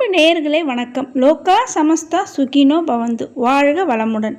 அன்பு நேயர்களே வணக்கம். லோகா சமஸ்தா சுகினோ பவந்து. வாழ்க வளமுடன்.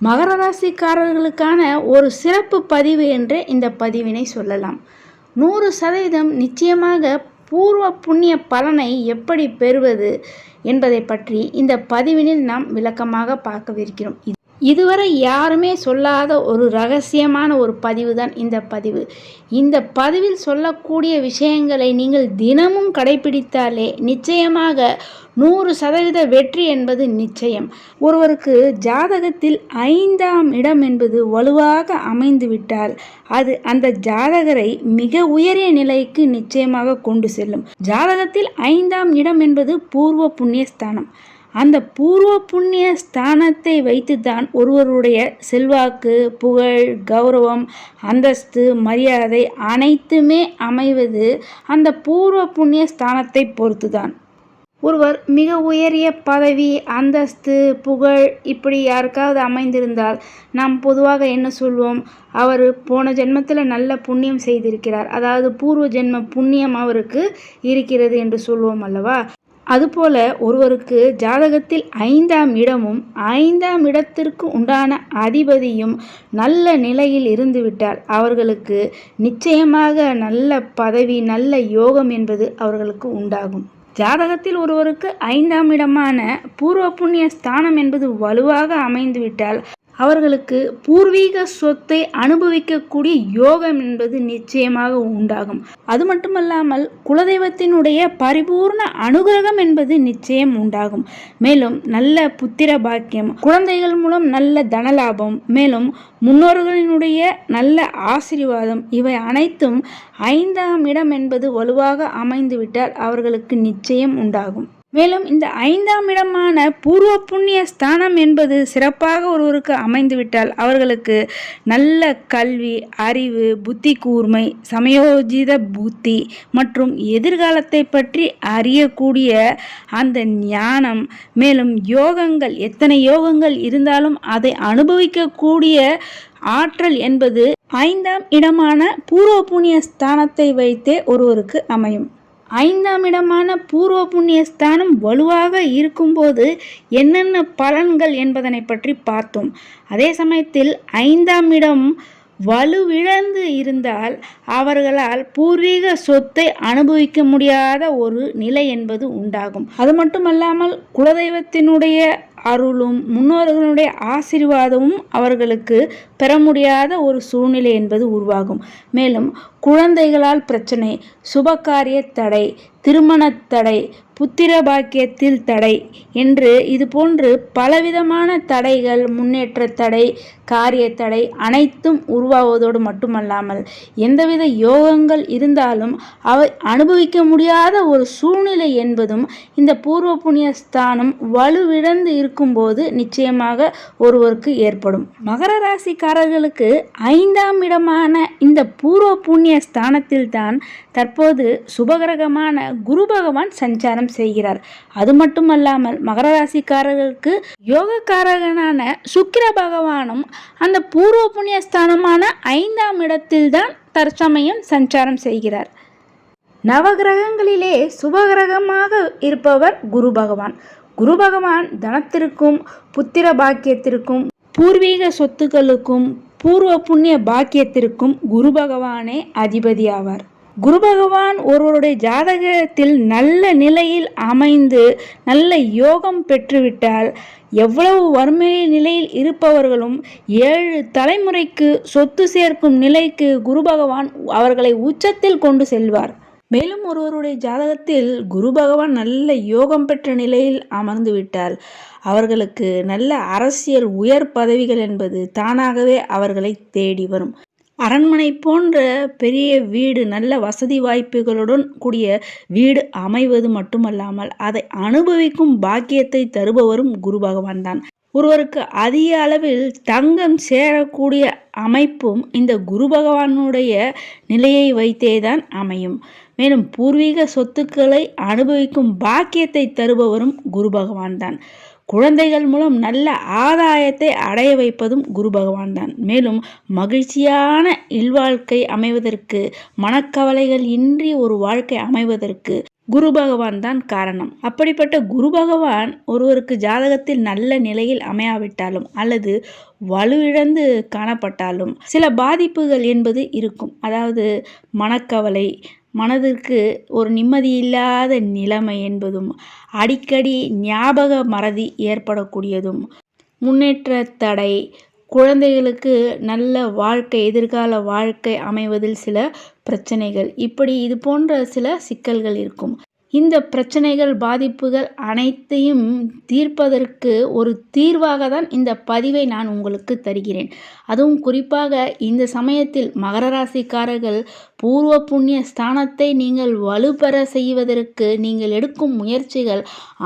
மகர ராசிக்காரர்களுக்கான ஒரு சிறப்பு பதிவு என்று இந்த பதிவினை சொல்லலாம். நூறு சதவீதம் நிச்சயமாக பூர்வ புண்ணிய பலனை எப்படி பெறுவது என்பதை பற்றி இந்த பதிவினில் நாம் விளக்கமாக பார்க்கவிருக்கிறோம். இதுவரை யாருமே சொல்லாத ஒரு ரகசியமான ஒரு பதிவு தான் இந்த பதிவு. இந்த பதிவில் சொல்லக்கூடிய விஷயங்களை நீங்கள் தினமும் கடைபிடித்தாலே நிச்சயமாக நூறு சதவீத வெற்றி என்பது நிச்சயம். ஒருவருக்கு ஜாதகத்தில் ஐந்தாம் இடம் என்பது வலுவாக அமைந்துவிட்டால் அது அந்த ஜாதகரை மிக உயரிய நிலைக்கு நிச்சயமாக கொண்டு செல்லும். ஜாதகத்தில் ஐந்தாம் இடம் என்பது பூர்வ புண்ணியஸ்தானம். அந்த பூர்வ புண்ணிய ஸ்தானத்தை வைத்துத்தான் ஒருவருடைய செல்வாக்கு புகழ் கௌரவம் அந்தஸ்து மரியாதை அனைத்துமே அமைவது அந்த பூர்வ புண்ணிய ஸ்தானத்தை பொறுத்துதான். ஒருவர் மிக உயரிய பதவி அந்தஸ்து புகழ் இப்படி யாருக்காவது அமைந்திருந்தால் நாம் பொதுவாக என்ன சொல்வோம்? அவர் போன ஜென்மத்தில் நல்ல புண்ணியம் செய்திருக்கிறார். அதாவது பூர்வ ஜென்ம புண்ணியம் அவருக்கு இருக்கிறது என்று சொல்வோம் அல்லவா? அதுபோல ஒருவருக்கு ஜாதகத்தில் ஐந்தாம் இடமும் ஐந்தாம் இடத்திற்கு உண்டான அதிபதியும் நல்ல நிலையில் இருந்துவிட்டால் அவர்களுக்கு நிச்சயமாக நல்ல பதவி நல்ல யோகம் என்பது அவர்களுக்கு உண்டாகும். ஜாதகத்தில் ஒருவருக்கு ஐந்தாம் இடமான பூர்வ புண்ணிய ஸ்தானம் என்பது வலுவாக அமைந்துவிட்டால் அவர்களுக்கு பூர்வீக சொத்தை அனுபவிக்கக்கூடிய யோகம் என்பது நிச்சயமாக உண்டாகும். அது மட்டுமல்லாமல் குலதெய்வத்தினுடைய பரிபூர்ண அனுகிரகம் என்பது நிச்சயம் உண்டாகும். மேலும் நல்ல புத்திர பாக்கியம் குழந்தைகள் மூலம் நல்ல தனலாபம் மேலும் முன்னோர்களினுடைய நல்ல ஆசீர்வாதம் இவை அனைத்தும் ஐந்தாம் இடம் என்பது வலுவாக அமைந்துவிட்டால் அவர்களுக்கு நிச்சயம் உண்டாகும். மேலும் இந்த ஐந்தாம் இடமான பூர்வ புண்ணிய ஸ்தானம் என்பது சிறப்பாக ஒருவருக்கு அமைந்துவிட்டால் அவர்களுக்கு நல்ல கல்வி அறிவு புத்தி கூர்மை சமயோஜித புத்தி மற்றும் எதிர்காலத்தை பற்றி அறியக்கூடிய அந்த ஞானம் மேலும் யோகங்கள் எத்தனை யோகங்கள் இருந்தாலும் அதை அனுபவிக்கக்கூடிய ஆற்றல் என்பது ஐந்தாம் இடமான பூர்வ புண்ணிய ஸ்தானத்தை வைத்தே ஒருவருக்கு அமையும். ஐந்தாம் இடமான பூர்வ புண்ணிய ஸ்தானம் வலுவாக இருக்கும்போது என்னென்ன பலன்கள் என்பதனை பற்றி பார்த்தோம். அதே சமயத்தில் ஐந்தாம் இடம் வலுவிழந்து இருந்தால் அவர்களால் பூர்வீக சொத்தை அனுபவிக்க முடியாத ஒரு நிலை என்பது உண்டாகும். அது மட்டுமல்லாமல் குலதெய்வத்தினுடைய அருளும் முன்னோர்களுடைய ஆசீர்வாதமும் அவர்களுக்கு பெற முடியாத ஒரு சூழ்நிலை என்பது உருவாகும். மேலும் குழந்தைகளால் பிரச்சனை சுபகாரிய தடை திருமணத் தடை புத்திர பாக்கியத்தில் தடை என்று இது போன்று பலவிதமான தடைகள் முன்னேற்ற தடை காரிய தடை அனைத்தும் உருவாவதோடு மட்டுமல்லாமல் எந்தவித யோகங்கள் இருந்தாலும் அவை அனுபவிக்க முடியாத ஒரு சூழ்நிலை என்பதும் இந்த பூர்வ புண்ணிய ஸ்தானம் வலுவிழந்து இருக்கும்போது நிச்சயமாக ஒருவருக்கு ஏற்படும். மகர ராசிக்காரர்களுக்கு ஐந்தாம் இடமான இந்த பூர்வ புண்ணிய ஸ்தானத்தில் தான் தற்போது சுபகிரகமான குரு பகவான் சஞ்சாரம் செய்கிறார். அது மட்டுமல்லாமல் மகர ராசிக்காரர்களுக்கு யோகக்காரகனான சுக்கிர பகவானும் அந்த பூர்வ புண்ணிய ஸ்தானமான ஐந்தாம் இடத்தில்தான் தற்சமயம் சஞ்சாரம் செய்கிறார். நவகிரகங்களிலே சுபகிரகமாக இருப்பவர் குரு பகவான். குரு பகவான் தனத்திற்கும் புத்திர பாக்கியத்திற்கும் பூர்வீக சொத்துக்களுக்கும் பூர்வ புண்ணிய பாக்கியத்திற்கும் குரு பகவானே அதிபதி ஆவார் குரு பகவான் ஒருவருடைய ஜாதகத்தில் நல்ல நிலையில் அமைந்து நல்ல யோகம் பெற்றுவிட்டால் எவ்வளவு வறுமை நிலையில் இருப்பவர்களும் ஏழு தலைமுறைக்கு சொத்து சேர்க்கும் நிலைக்கு குரு பகவான் அவர்களை உச்சத்தில் கொண்டு செல்வார். மேலும் ஒருவருடைய ஜாதகத்தில் குரு பகவான் நல்ல யோகம் பெற்ற நிலையில் அமர்ந்து விட்டால் அவர்களுக்கு நல்ல அரசியல் உயர் பதவிகள் என்பது தானாகவே அவர்களை தேடி வரும். அரண்மனை போன்ற பெரிய வீடு நல்ல வசதி வாய்ப்புகளுடன் கூடிய வீடு அமைவது மட்டுமல்லாமல் அதை அனுபவிக்கும் பாக்கியத்தை தருபவரும் குரு பகவான் தான். ஒருவருக்கு அதிக அளவில் தங்கம் சேரக்கூடிய அமைப்பும் இந்த குரு பகவானுடைய நிலையை வைத்தே தான் அமையும். மேலும் பூர்வீக சொத்துக்களை அனுபவிக்கும் பாக்கியத்தை தருபவரும் குரு பகவான் தான். குழந்தைகள் மூலம் நல்ல ஆதாயத்தை அடைய வைப்பதும் குரு பகவான் தான். மேலும் மகிழ்ச்சியான இல்வாழ்க்கை அமைவதற்கு மனக்கவலைகள் இன்றி ஒரு வாழ்க்கை அமைவதற்கு குரு பகவான் தான் காரணம். அப்படிப்பட்ட குரு பகவான் ஒருவருக்கு ஜாதகத்தில் நல்ல நிலையில் அமையாவிட்டாலும் அல்லது வலுவிழந்து காணப்பட்டாலும் சில பாதிப்புகள் என்பது இருக்கும். அதாவது மனக்கவலை மனதிற்கு ஒரு நிம்மதியில்லாத நிலைமை என்பதும் அடிக்கடி ஞாபக மறதி ஏற்படக்கூடியதும். முன்னேற்ற தடை. குழந்தைகளுக்கு நல்ல வாழ்க்கை எதிர்கால வாழ்க்கை அமைவதில் சில பிரச்சனைகள். இப்படி இது போன்ற சில சிக்கல்கள் இருக்கும். இந்த பிரச்சனைகள் பாதிப்புகள் அனைத்தையும் தீர்ப்பதற்கு ஒரு தீர்வாக தான் இந்த பதிவை நான் உங்களுக்கு தருகிறேன். அதுவும் குறிப்பாக இந்த சமயத்தில் மகர ராசிக்காரர்கள் பூர்வ புண்ணிய ஸ்தானத்தை நீங்கள் வலுப்பெற செய்வதற்கு நீங்கள் எடுக்கும் முயற்சிகள்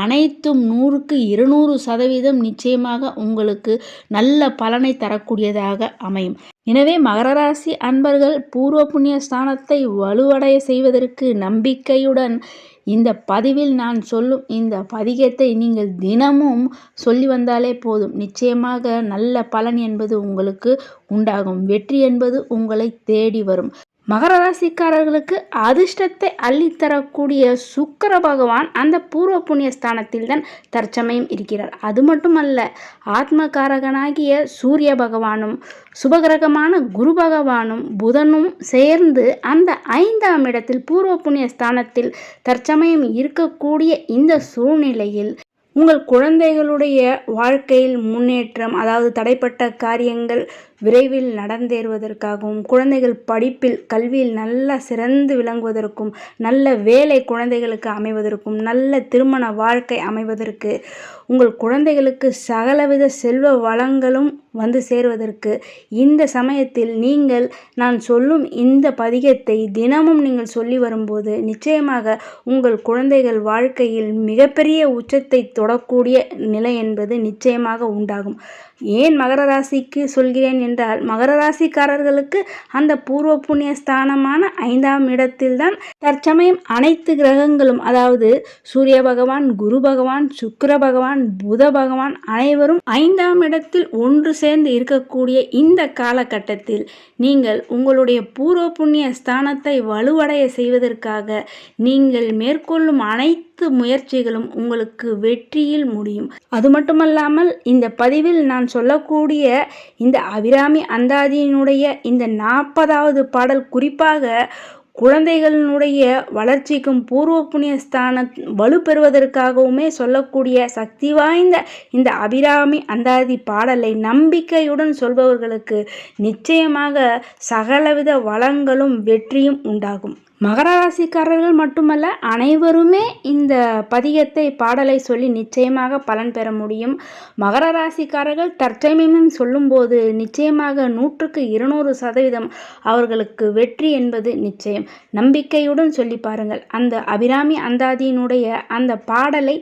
அனைத்தும் நூறுக்கு இருநூறு சதவீதம் நிச்சயமாக உங்களுக்கு நல்ல பலனை தரக்கூடியதாக அமையும். எனவே மகர ராசி அன்பர்கள் பூர்வ புண்ணிய ஸ்தானத்தை வலுவடைய செய்வதற்கு நம்பிக்கையுடன் இந்த பதிவில் நான் சொல்லும் இந்த பதிகத்தை நீங்கள் தினமும் சொல்லி வந்தாலே போதும். நிச்சயமாக நல்ல பலன் என்பது உங்களுக்கு உண்டாகும். வெற்றி என்பது உங்களை தேடி வரும். மகர ராசிக்காரர்களுக்கு அதிர்ஷ்டத்தை அள்ளித்தரக்கூடிய சுக்கர பகவான் அந்த பூர்வ புண்ணிய ஸ்தானத்தில் தான் தற்சமயம் இருக்கிறார். அது மட்டுமல்ல ஆத்மகாரகனாகிய சூரிய பகவானும் சுபகிரகமான குரு பகவானும் புதனும் சேர்ந்து அந்த ஐந்தாம் இடத்தில் பூர்வ புண்ணிய ஸ்தானத்தில் தற்சமயம் இருக்கக்கூடிய இந்த சூழ்நிலையில் உங்கள் குழந்தைகளுடைய வாழ்க்கையில் முன்னேற்றம் அதாவது தடைப்பட்ட காரியங்கள் விரைவில் நடந்தேறுவதற்காகவும் குழந்தைகள் படிப்பில் கல்வியில் நல்லா சிறந்து விளங்குவதற்கும் நல்ல வேலை குழந்தைகளுக்கு அமைவதற்கும் நல்ல திருமண வாழ்க்கை அமைவதற்கு உங்கள் குழந்தைகளுக்கு சகலவித செல்வ வளங்களும் வந்து சேருவதற்கு இந்த சமயத்தில் நீங்கள் நான் சொல்லும் இந்த பதிகத்தை தினமும் நீங்கள் சொல்லி வரும்போது நிச்சயமாக உங்கள் குழந்தைகள் வாழ்க்கையில் மிகப்பெரிய உச்சத்தை தொடக்கூடிய நிலை என்பது நிச்சயமாக உண்டாகும். ஏன் மகர ராசிக்கு சொல்கிறேன் என்றால் மகர ராசிக்காரர்களுக்கு அந்த பூர்வ புண்ணிய ஸ்தானமான ஐந்தாம் இடத்தில்தான் தற்சமயம் அனைத்து கிரகங்களும் அதாவது சூரிய பகவான் குரு பகவான் சுக்கர பகவான் புத பகவான் அனைவரும் ஐந்தாம் இடத்தில் ஒன்று சேர்ந்து இருக்கக்கூடிய இந்த காலகட்டத்தில் நீங்கள் உங்களுடைய பூர்வ புண்ணிய ஸ்தானத்தை வலுவடைய செய்வதற்காக நீங்கள் மேற்கொள்ளும் அனைத்து முயற்சிகளும் உங்களுக்கு வெற்றியில் முடியும். அது மட்டுமல்லாமல் இந்த பதிவில் நான் சொல்லக்கூடிய இந்த அபிராமி அந்தாதியினுடைய இந்த நாற்பதாவது பாடல் குறிப்பாக குழந்தைகளினுடைய வளர்ச்சிக்கும் பூர்வ புண்ணிய ஸ்தானம் வலுப்பெறுவதற்காகவுமே சொல்லக்கூடிய சக்தி வாய்ந்த இந்த அபிராமி அந்தாதி பாடலை நம்பிக்கையுடன் சொல்பவர்களுக்கு நிச்சயமாக சகலவித வளங்களும் வெற்றியும் உண்டாகும். மகர ராசிக்காரர்கள் மட்டுமல்ல அனைவருமே இந்த பதிகத்தை பாடலை சொல்லி நிச்சயமாக பலன் பெற முடியும். மகர ராசிக்காரர்கள் தற்சமயம் சொல்லும்போது நிச்சயமாக நூற்றுக்கு இருநூறு சதவீதம் அவர்களுக்கு வெற்றி என்பது நிச்சயம். நம்பிக்கையுடன் சொல்லி பாருங்கள். அந்த அபிராமி அந்தாதியினுடைய அந்த பாடலை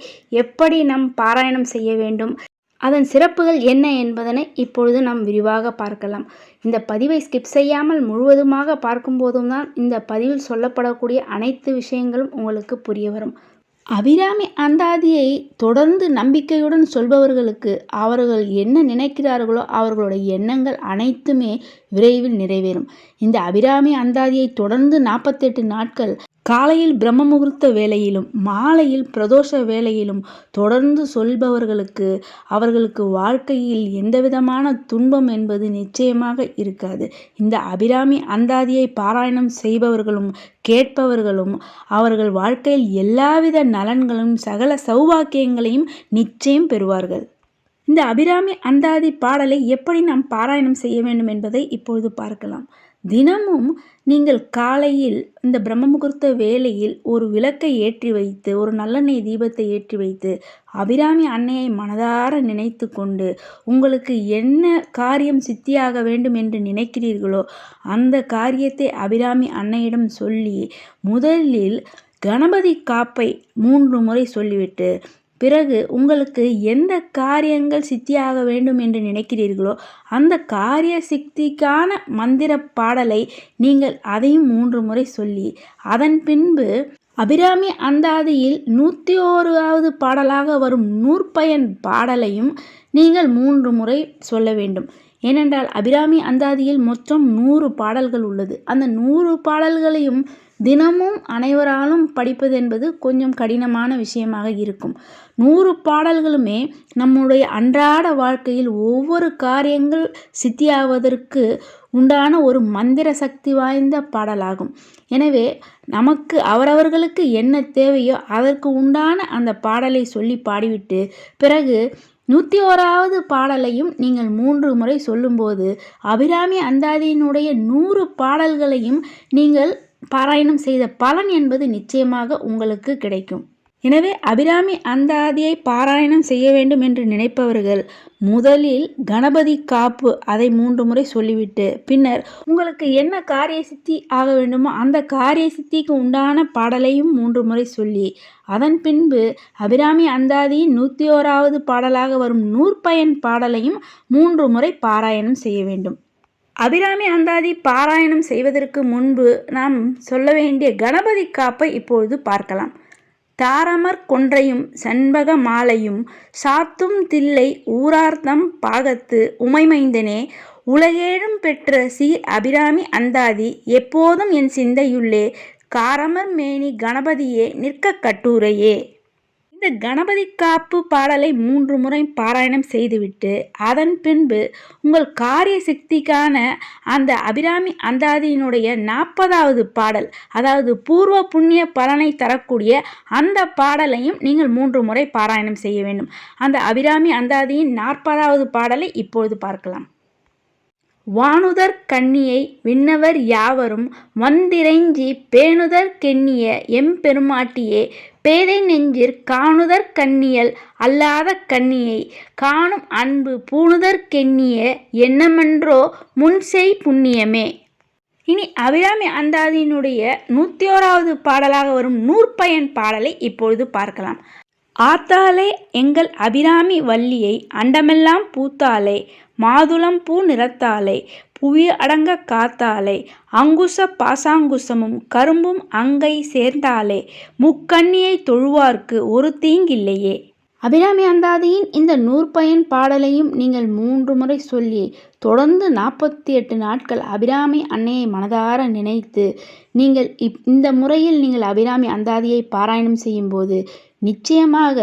எப்படி நம் பாராயணம் செய்ய வேண்டும்? அதன் சிறப்புகள் என்ன என்பதனை இப்பொழுது நாம் விரிவாக பார்க்கலாம். இந்த பதிவை ஸ்கிப் செய்யாமல் முழுவதுமாக பார்க்கும்போதும் தான் இந்த பதிவில் சொல்லப்படக்கூடிய அனைத்து விஷயங்களும் உங்களுக்கு புரிய வரும். அபிராமி அந்தாதியை தொடர்ந்து நம்பிக்கையுடன் சொல்பவர்களுக்கு அவர்கள் என்ன நினைக்கிறார்களோ அவர்களுடைய எண்ணங்கள் அனைத்துமே விரைவில் நிறைவேறும். இந்த அபிராமி அந்தாதியை தொடர்ந்து நாற்பத்தெட்டு நாட்கள் காலையில் பிரம்ம முகூர்த்த வேலையிலும் மாலையில் பிரதோஷ வேலையிலும் தொடர்ந்து சொல்பவர்களுக்கு அவர்களுக்கு வாழ்க்கையில் எந்தவிதமான துன்பம் என்பது நிச்சயமாக இருக்காது. இந்த அபிராமி அந்தாதியை பாராயணம் செய்பவர்களும் கேட்பவர்களும் அவர்கள் வாழ்க்கையில் எல்லாவித நலன்களும் சகல சௌபாக்கியங்களையும் நிச்சயம் பெறுவார்கள். இந்த அபிராமி அந்தாதி பாடலை எப்படி நாம் பாராயணம் செய்ய வேண்டும் என்பதை இப்பொழுது பார்க்கலாம். தினமும் நீங்கள் காலையில் இந்த பிரம்ம முகூர்த்த வேளையில் ஒரு விளக்கை ஏற்றி வைத்து ஒரு நல்லெண்ணெய் தீபத்தை ஏற்றி வைத்து அபிராமி அன்னையை மனதார நினைத்து கொண்டு உங்களுக்கு என்ன காரியம் சித்தியாக வேண்டும் என்று நினைக்கிறீர்களோ அந்த காரியத்தை அபிராமி அன்னையிடம் சொல்லி முதலில் கணபதி காப்பை மூன்று முறை சொல்லிவிட்டு பிறகு உங்களுக்கு எந்த காரியங்கள் சித்தியாக வேண்டும் என்று நினைக்கிறீர்களோ அந்த காரிய சித்திக்கான மந்திர பாடலை நீங்கள் அதையும் மூன்று முறை சொல்லி அதன் பின்பு அபிராமி அந்தாதியில் நூற்றி ஓராவது பாடலாக வரும் நூற்பயன் பாடலையும் நீங்கள் மூன்று முறை சொல்ல வேண்டும். ஏனென்றால் அபிராமி அந்தாதியில் மொத்தம் நூறு பாடல்கள் உள்ளது. அந்த நூறு பாடல்களையும் தினமும் அனைவராலும் படிப்பது என்பது கொஞ்சம் கடினமான விஷயமாக இருக்கும். நூறு பாடல்களுமே நம்முடைய அன்றாட வாழ்க்கையில் ஒவ்வொரு காரியங்கள் சித்தியாவதற்கு உண்டான ஒரு மந்திர சக்தி வாய்ந்த பாடலாகும். எனவே நமக்கு அவரவர்களுக்கு என்ன தேவையோ அதற்கு உண்டான அந்த பாடலை சொல்லி பாடிவிட்டு பிறகு நூற்றி ஓராவது பாடலையும் நீங்கள் மூன்று முறை சொல்லும்போது அபிராமி அந்தாதியினுடைய நூறு பாடல்களையும் நீங்கள் பாராயணம் செய்த பலன் என்பது நிச்சயமாக உங்களுக்கு கிடைக்கும். எனவே அபிராமி அந்தாதியை பாராயணம் செய்ய வேண்டும் என்று நினைப்பவர்கள் முதலில் கணபதி காப்பு அதை மூன்று முறை சொல்லிவிட்டு பின்னர் உங்களுக்கு என்ன காரிய சித்தி ஆக வேண்டுமோ அந்த காரிய சித்திக்கு உண்டான பாடலையும் மூன்று முறை சொல்லி அதன் பின்பு அபிராமி அந்தாதியின் நூற்றி ஓராவது பாடலாக வரும் நூற்பயன் பாடலையும் மூன்று முறை பாராயணம் செய்ய வேண்டும். அபிராமி அந்தாதி பாராயணம் செய்வதற்கு முன்பு நாம் சொல்ல வேண்டிய கணபதி காப்பை இப்பொழுது பார்க்கலாம். தாரமர் கொன்றையும் செண்பக மாலையும் சாத்தும் தில்லை ஊரார்த்தம் பாகத்து உமைமைந்தனே. உலகேழும் பெற்ற சீர் அபிராமி அந்தாதி எப்போதும் என் சிந்தையுள்ளே. காரமர் மேனி கணபதியே நிற்க கட்டுரையே. இந்த கணபதி காப்பு பாடலை மூன்று முறை பாராயணம் செய்துவிட்டு அதன் பின்பு உங்கள் காரிய சக்திக்கான அந்த அபிராமி அந்தாதியினுடைய நாற்பதாவது பாடல் அதாவது பூர்வ புண்ணிய பலனை தரக்கூடிய அந்த பாடலையும் நீங்கள் மூன்று முறை பாராயணம் செய்ய வேண்டும். அந்த அபிராமி அந்தாதியின் நாற்பதாவது பாடலை இப்பொழுது பார்க்கலாம். வானுதர் கண்ணியை விண்ணவர் யாவரும் வந்திரைஞ்சி பேணுதற் கெண்ணிய எம்பெருமாட்டியே பேதை நெஞ்சிற் காணுதற் கண்ணியல் அல்லாத கண்ணியை காணும் அன்பு பூணுதற் கெண்ணிய எண்ணமென்றோ முன்செய் புண்ணியமே. இனி அபிராமி அந்தாதியினுடைய நூற்றி ஓராவது பாடலாக வரும் நூற்பயன் பாடலை இப்பொழுது பார்க்கலாம். ஆத்தாலே எங்கள் அபிராமி வள்ளியை அண்டமெல்லாம் பூத்தாலே மாதுளம் பூ நிறத்தாலே புவி அடங்க காத்தாலே அங்குச பாசாங்குசமும் கரும்பும் அங்கை சேர்ந்தாலே முக்கண்ணியை தொழுவார்க்கு ஒரு தீங்கில்லையே. அபிராமி அந்தாதியின் இந்த நூற்பயன் பாடலையும் நீங்கள் மூன்று முறை சொல்லி தொடர்ந்து நாற்பத்தி எட்டு நாட்கள் அபிராமி அன்னையை மனதார நினைத்து நீங்கள் இப் இந்த முறையில் நீங்கள் அபிராமி அந்தாதியை பாராயணம் செய்யும்போது நிச்சயமாக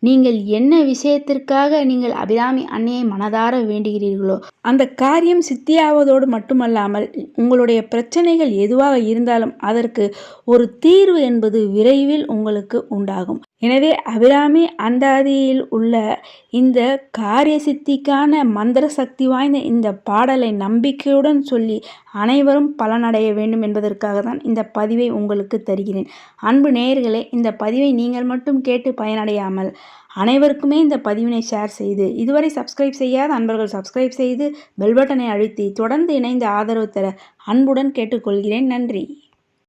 நீங்கள் என்ன விஷயத்திற்காக நீங்கள் அபிராமி அன்னையை மனதார வேண்டுகிறீர்களோ அந்த காரியம் சித்தியாவதோடு மட்டுமல்லாமல் உங்களுடைய பிரச்சனைகள் எதுவாக இருந்தாலும் அதற்கு ஒரு தீர்வு என்பது விரைவில் உங்களுக்கு உண்டாகும். எனவே அபிராமி அந்தாதியில் உள்ள இந்த காரிய சித்திக்கான மந்திர சக்தி வாய்ந்த இந்த பாடலை நம்பிக்கையுடன் சொல்லி அனைவரும் பலனடைய வேண்டும் என்பதற்காக தான் இந்த பதிவை உங்களுக்கு தருகிறேன். அன்பு நேயர்களே இந்த பதிவை நீங்கள் மட்டும் கேட்டு பயனடையாமல் அனைவருக்குமே இந்த பதிவினை ஷேர் செய்து இதுவரை சப்ஸ்கிரைப் செய்யாத அன்பர்கள் சப்ஸ்கிரைப் செய்து பெல் பட்டனை அழுத்தி தொடர்ந்து இணைந்து ஆதரவு தர அன்புடன் கேட்டுக்கொள்கிறேன். நன்றி.